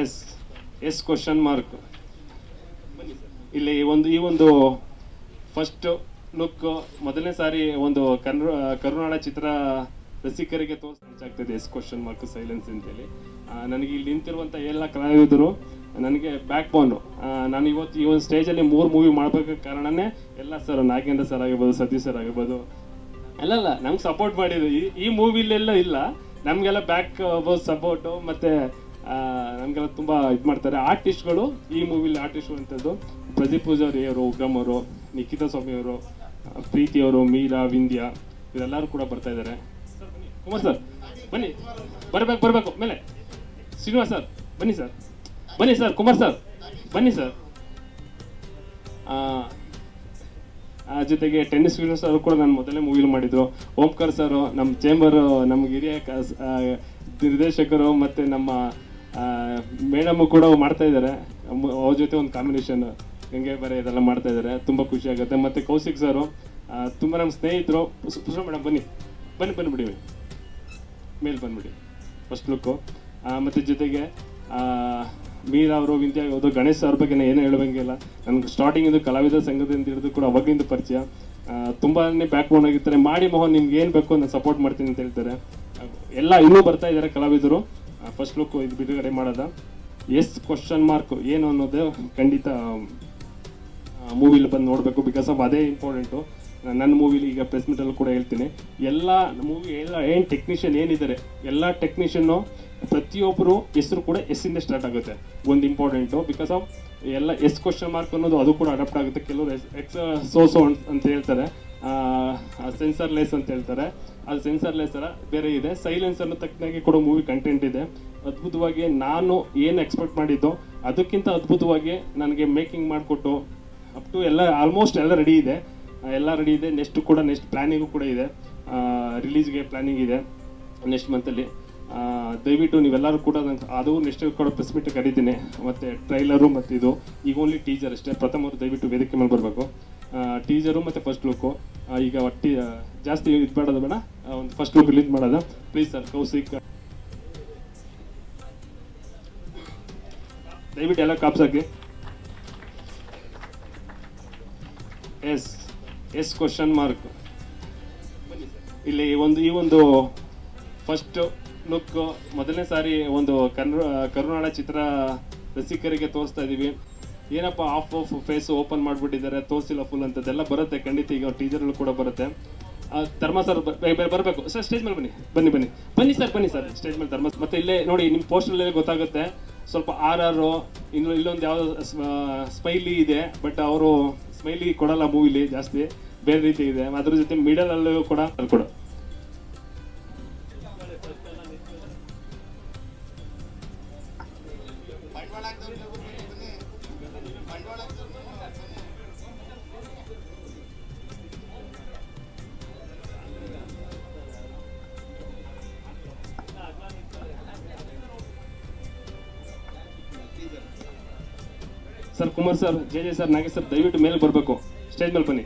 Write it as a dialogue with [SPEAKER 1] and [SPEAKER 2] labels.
[SPEAKER 1] S S question mark ಇಲ್ಲಿ ಒಂದು, ಈ ಒಂದು ಫಸ್ಟ್ ಲುಕ್ ಮೊದಲನೇ ಸಾರಿ ಒಂದು ಕನ್ನಡ, ಕರುನಾಡ ಚಿತ್ರ ರಸಿಕರಿಗೆ ತೋರಿಸ್ತಾಗ್ತದೆ ಎಸ್ ಕ್ವಶನ್ ಮಾರ್ಕ್ ಸೈಲೆನ್ಸ್ ಅಂತೇಳಿ. ಹೇಳಿ ನನಗೆ ಇಲ್ಲಿ ನಿಂತಿರುವಂಥ ಎಲ್ಲ ಕಲಾವಿದರು, ನನಗೆ ಬ್ಯಾಕ್ ಬೋನು ನಾನು ಇವತ್ತು ಈ ಒಂದು ಸ್ಟೇಜಲ್ಲಿ ಮೂರು ಮೂವಿ ಮಾಡಬೇಕ ಕಾರಣನೇ ಎಲ್ಲ ಸರ್ ನಾಗೇಂದ್ರ ಸರ್ ಆಗಿರ್ಬೋದು, ಸತೀಶ್ ಸರ್ ಆಗಿರ್ಬೋದು. ಅಲ್ಲಲ್ಲ ನಮ್ಗೆ ಸಪೋರ್ಟ್ ಮಾಡಿದ್ರು. ಈ ಈ ಮೂವಿಲೆಲ್ಲ ಇಲ್ಲ. ನಮಗೆಲ್ಲ ಬ್ಯಾಕ್ ಸಪೋರ್ಟು ಮತ್ತೆ ಆ, ನಮ್ಗೆಲ್ಲ ತುಂಬ ಇದು ಮಾಡ್ತಾರೆ. ಆರ್ಟಿಸ್ಟ್ಗಳು ಈ ಮೂವಿಲಿ ಆರ್ಟಿಸ್ಟ್ ಅಂಥದ್ದು ಪ್ರದೀಪ್ ಪೂಜಾರಿ ಅವರು ಉಗ್ರಮ್ ಅವರು ನಿಖಿತಾ ಸ್ವಾಮಿ ಅವರು ಪ್ರೀತಿ ಅವರು ಮೀರಾ ವಿಂಧ್ಯ ಇವರೆಲ್ಲರೂ ಕೂಡ ಬರ್ತಾ ಇದ್ದಾರೆ ಕುಮಾರ್ ಸರ್ ಬನ್ನಿ. ಬರಬೇಕು ಬರಬೇಕು. ಮೇಲೆ. ಶ್ರೀನಿವಾಸ್ ಸರ್ ಬನ್ನಿ ಸರ್ ಬನ್ನಿ ಸರ್ ಕುಮಾರ್ ಸರ್ ಬನ್ನಿ ಸರ್ ಜೊತೆಗೆ ಟೆನ್ನಿಸ್ ಶ್ರೀನಿವಾಸ್ ಅವರು ಕೂಡ ನಾನು ಮೊದಲೇ ಮೂವಿಲಿ ಮಾಡಿದ್ರು. ಓಂಕಾರ್ ಸರ್ ನಮ್ಮ ಚೇಂಬರು ನಮ್ಮ ಹಿರಿಯ ನಿರ್ದೇಶಕರು ಮತ್ತೆ ನಮ್ಮ ಮೇಡಮ್ ಕೂಡ ಮಾಡ್ತಾ ಇದ್ದಾರೆ ಅವ್ರ ಜೊತೆ ಒಂದು ಕಾಂಬಿನೇಷನ್ ಹೆಂಗೆ ಬರೆ ಇದೆಲ್ಲ ಮಾಡ್ತಾ ಇದ್ದಾರೆ ತುಂಬ ಖುಷಿ ಆಗುತ್ತೆ. ಮತ್ತೆ ಕೌಶಿಕ್ ಸರು ತುಂಬ ನಮ್ಮ ಸ್ನೇಹಿತರು. ಪುಷ್ಪ ಮೇಡಮ್ ಬನ್ನಿ. ಬನ್ನಿ ಬಂದ್ಬಿಡಿ ಮೇಲೆ ಬಂದ್ಬಿಡಿ. ಫಸ್ಟ್ ಲುಕ್ಕು ಮತ್ತು ಜೊತೆಗೆ ಮೀರ ಅವರು ವಿಂಧ್ಯ ಅವರು, ಗಣೇಶ್ ಅವ್ರ ಬಗ್ಗೆ ನಾನು ಏನು ಹೇಳೋಂಗಿಲ್ಲ ನನಗೆ ಸ್ಟಾರ್ಟಿಂಗ್ ಇದು ಕಲಾವಿದ ಸಂಘದಿಂದ ಹಿಡಿದು ಕೂಡ ಅವಾಗಿಂದ ಪರಿಚಯ. ತುಂಬಾ ಬ್ಯಾಕ್ ಬೋನ್ ಆಗಿರ್ತಾರೆ. ಮಾಡಿ ಮೋಹನ್ ನಿಮ್ಗೆ ಏನು ಬೇಕು ನಾನು ಸಪೋರ್ಟ್ ಮಾಡ್ತೀನಿ ಅಂತ ಹೇಳ್ತಾರೆ. ಎಲ್ಲ ಇನ್ನೂ ಬರ್ತಾ ಇದ್ದಾರೆ ಕಲಾವಿದರು. ಫಸ್ಟ್ ಲುಕ್ ಇದು ಬಿಡುಗಡೆ ಮಾಡೋದ. ಎಸ್ ಕ್ವಶನ್ ಮಾರ್ಕ್ ಏನು ಅನ್ನೋದು ಖಂಡಿತ ಮೂವಿಲಿ ಬಂದು ನೋಡಬೇಕು ಬಿಕಾಸ್ ಆಫ್ ಅದೇ ಇಂಪಾರ್ಟೆಂಟು ನನ್ನ ಮೂವಿಲಿ ಈಗ ಪ್ರೆಸ್ ಮೀಟಲ್ಲಿ ಕೂಡ ಹೇಳ್ತೀನಿ. ಎಲ್ಲ ಮೂವಿ ಎಲ್ಲ ಏನು ಟೆಕ್ನಿಷಿಯನ್ ಏನಿದ್ದಾರೆ, ಎಲ್ಲ ಟೆಕ್ನಿಷಿಯನ್ನು ಪ್ರತಿಯೊಬ್ಬರು ಹೆಸರು ಕೂಡ ಎಸ್ಸಿಂದ ಸ್ಟಾರ್ಟ್ ಆಗುತ್ತೆ. ಒಂದು ಇಂಪಾರ್ಟೆಂಟು ಬಿಕಾಸ್ ಆಫ್ ಎಲ್ಲ ಎಸ್ ಕ್ವಶನ್ ಮಾರ್ಕ್ ಅನ್ನೋದು ಅದು ಕೂಡ ಅಡಾಪ್ಟ್ ಆಗುತ್ತೆ. ಕೆಲವರು ಎಕ್ಸ್ ಸೋಸೋ ಅಂತ ಹೇಳ್ತಾರೆ. ಸೆನ್ಸರ್ ಲೆಸ್ ಅಂತ ಹೇಳ್ತಾರೆ. ಅದು ಸೆನ್ಸರ್ ಲೆಸ್ ಬೇರೆ ಇದೆ. ಸೈಲೆನ್ಸ್ ಅನ್ನೋ ತಕ್ಕನಾಗಿ ಕೂಡ ಮೂವಿ ಕಂಟೆಂಟ್ ಇದೆ. ಅದ್ಭುತವಾಗಿ ನಾನು ಏನು ಎಕ್ಸ್ಪೆಕ್ಟ್ ಮಾಡಿದ್ದೋ ಅದಕ್ಕಿಂತ ಅದ್ಭುತವಾಗಿ ನನಗೆ ಮೇಕಿಂಗ್ ಮಾಡಿಕೊಟ್ಟು ಅಪ್ ಟು ಎಲ್ಲ ಆಲ್ಮೋಸ್ಟ್ ಎಲ್ಲ ರೆಡಿ ಇದೆ. ಎಲ್ಲ ರೆಡಿ ಇದೆ. ನೆಕ್ಸ್ಟ್ ಕೂಡ ನೆಕ್ಸ್ಟ್ ಪ್ಲ್ಯಾನಿಂಗು ಕೂಡ ಇದೆ. ರಿಲೀಸ್ಗೆ ಪ್ಲ್ಯಾನಿಂಗ್ ಇದೆ. ನೆಕ್ಸ್ಟ್ ಮಂತಲ್ಲಿ ದಯವಿಟ್ಟು ನೀವೆಲ್ಲರೂ ಕೂಡ ನಂಗೆ ಅದು ನೆಕ್ಸ್ಟ್ ಕೂಡ ಪ್ರೆಸ್ ಮೀಟ್ ಕರೀತೀನಿ. ಮತ್ತು ಟ್ರೈಲರು ಮತ್ತು ಇದು. ಈಗ ಓನ್ಲಿ ಟೀಸರ್ ಅಷ್ಟೇ. ಪ್ರಥಮರು ದಯವಿಟ್ಟು ವೇದಿಕೆ ಮೇಲೆ ಬರಬೇಕು. ಟೀಸರು ಮತ್ತೆ ಫಸ್ಟ್ ಲುಕ್ಕು ಈಗ ಒಟ್ಟಿ ಜಾಸ್ತಿ ಇದು ಮಾಡೋದು ಬೇಡ. ಒಂದು ಫಸ್ಟ್ ಲುಕ್ ರಿಲೀಸ್ ಮಾಡೋದು. ಪ್ಲೀಸ್ ಸರ್ ಕೌಸಿಕ್ ದಯವಿಟ್ಟು ಎಲ್ಲ ಕಾಪ್ಸ್ ಹಾಕಿ. ಎಸ್ ಎಸ್ ಕ್ವಶನ್ ಮಾರ್ಕ್ ಇಲ್ಲಿ ಒಂದು, ಈ ಒಂದು ಫಸ್ಟ್ ಲುಕ್ ಮೊದಲನೇ ಸಾರಿ ಒಂದು ಕನ್ನಡ ಕರುನಾಡ ಚಿತ್ರ ರಸಿಕರಿಗೆ ತೋರಿಸ್ತಾ ಇದೀವಿ. ಏನಪ್ಪ ಆಫ್ ಆಫ್ ಫೇಸ್ ಓಪನ್ ಮಾಡಿಬಿಟ್ಟಿದ್ದಾರೆ, ತೋರಿಸಿಲ್ಲ ಫುಲ್ ಅಂತದೆಲ್ಲ ಬರುತ್ತೆ. ಖಂಡಿತ ಈಗ ಟೀಚರ್ಗಳು ಕೂಡ ಬರುತ್ತೆ. ಧರ್ಮ ಸರ್ ಬರಬೇಕು. ಸರ್ ಸ್ಟೇಜ್ ಮೇಲೆ ಬನ್ನಿ. ಬನ್ನಿ ಬನ್ನಿ. ಬನ್ನಿ ಸರ್ ಬನ್ನಿ ಸರ್ ಸ್ಟೇಜ್ ಮೇಲೆ ಧರ್ಮ ಮತ್ತೆ ಇಲ್ಲೇ ನೋಡಿ ನಿಮ್ಮ ಅಲ್ಲಿ ಗೊತ್ತಾಗುತ್ತೆ. ಸ್ವಲ್ಪ ಆರ್ ಆರ್ ಇನ್ನು ಇಲ್ಲೊಂದು ಯಾವ್ದು ಸ್ಮೈಲಿ ಇದೆ ಬಟ್ ಅವರು ಸ್ಮೈಲಿ ಕೊಡಲ್ಲ ಮೂವಿಲಿ ಜಾಸ್ತಿ. ಬೇರೆ ರೀತಿ ಇದೆ. ಅದ್ರ ಜೊತೆ ಮಿಡಲ್ ಅಲ್ಲೂ ಕೂಡ ಅಲ್ಲಿ ಕೊಡು. Sir Kumar sir J J sir Nagesh sir ದಯವಿಟ್ಟು ಮೇಲೆ ಬರಬೇಕು. ಸ್ಟೇಜ್ ಮೇಲೆ ಬನ್ನಿ.